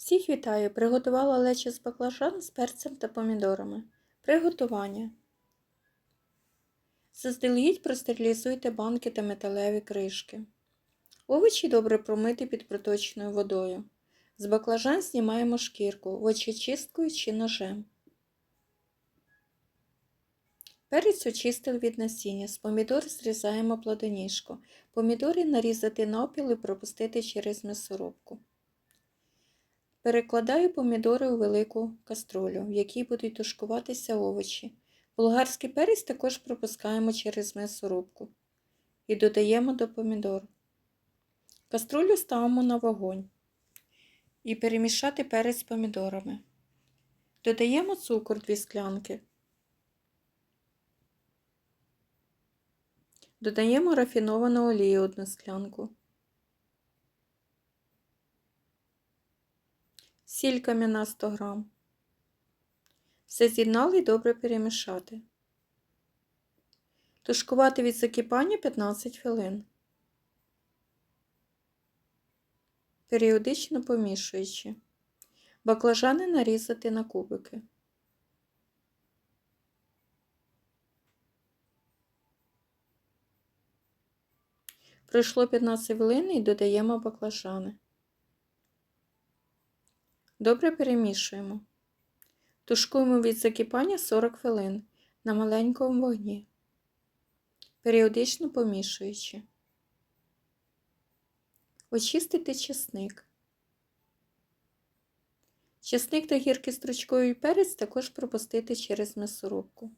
Всіх вітаю! Приготувала лечо з баклажан з перцем та помідорами. Приготування. Заздалегідь простерилізуйте банки та металеві кришки. Овочі добре промити під проточною водою. З баклажан знімаємо шкірку очищисткою чи ножем. Перець очистили від насіння. З помідор зрізаємо плодоніжку. Помідори нарізати навпіл і пропустити через м'ясорубку. Перекладаю помідори у велику каструлю, в якій будуть тушкуватися овочі. Болгарський перець також пропускаємо через м'ясорубку і додаємо до помідор. Каструлю ставимо на вогонь і перемішати перець з помідорами. Додаємо цукор 2 склянки. Додаємо рафіновану олію 1 склянку. Сіль кам'яна 100 грам. Все з'єднали і добре перемішати. Тушкувати від закипання 15 хвилин. Періодично помішуючи. Баклажани нарізати на кубики. Пройшло 15 хвилин і додаємо баклажани. Добре перемішуємо. Тушкуємо від закипання 40 хвилин на маленькому вогні, періодично помішуючи. Очистити чесник. Чесник та гірки стручковий перець також пропустити через м'ясорубку.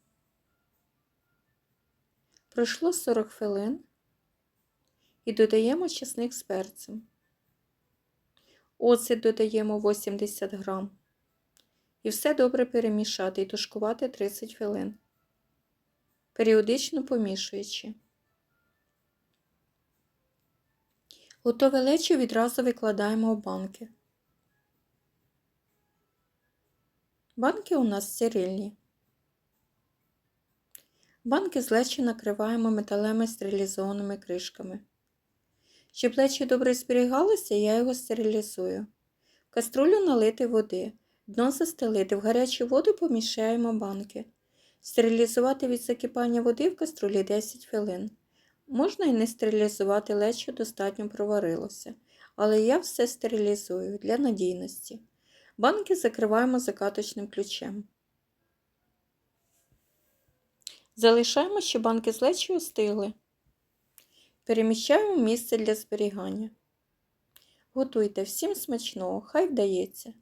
Пройшло 40 хвилин і додаємо чесник з перцем. Оцет додаємо 80 грам. І все добре перемішати і тушкувати 30 хвилин, періодично помішуючи. Готове лечо відразу викладаємо в банки. Банки у нас стерильні. Банки з лечі накриваємо металевими стерилізованими кришками. Щоб лечі добре зберігалося, я його стерилізую. Каструлю налити води, дно застелити, в гарячу воду поміщаємо банки. Стерилізувати від закипання води в каструлі 10 хвилин. Можна і не стерилізувати лечо достатньо проварилося, але я все стерилізую для надійності. Банки закриваємо закаточним ключем. Залишаємо, щоб банки з лечі остигли. Переміщаємо місце для зберігання. Готуйте всім смачного, хай вдається!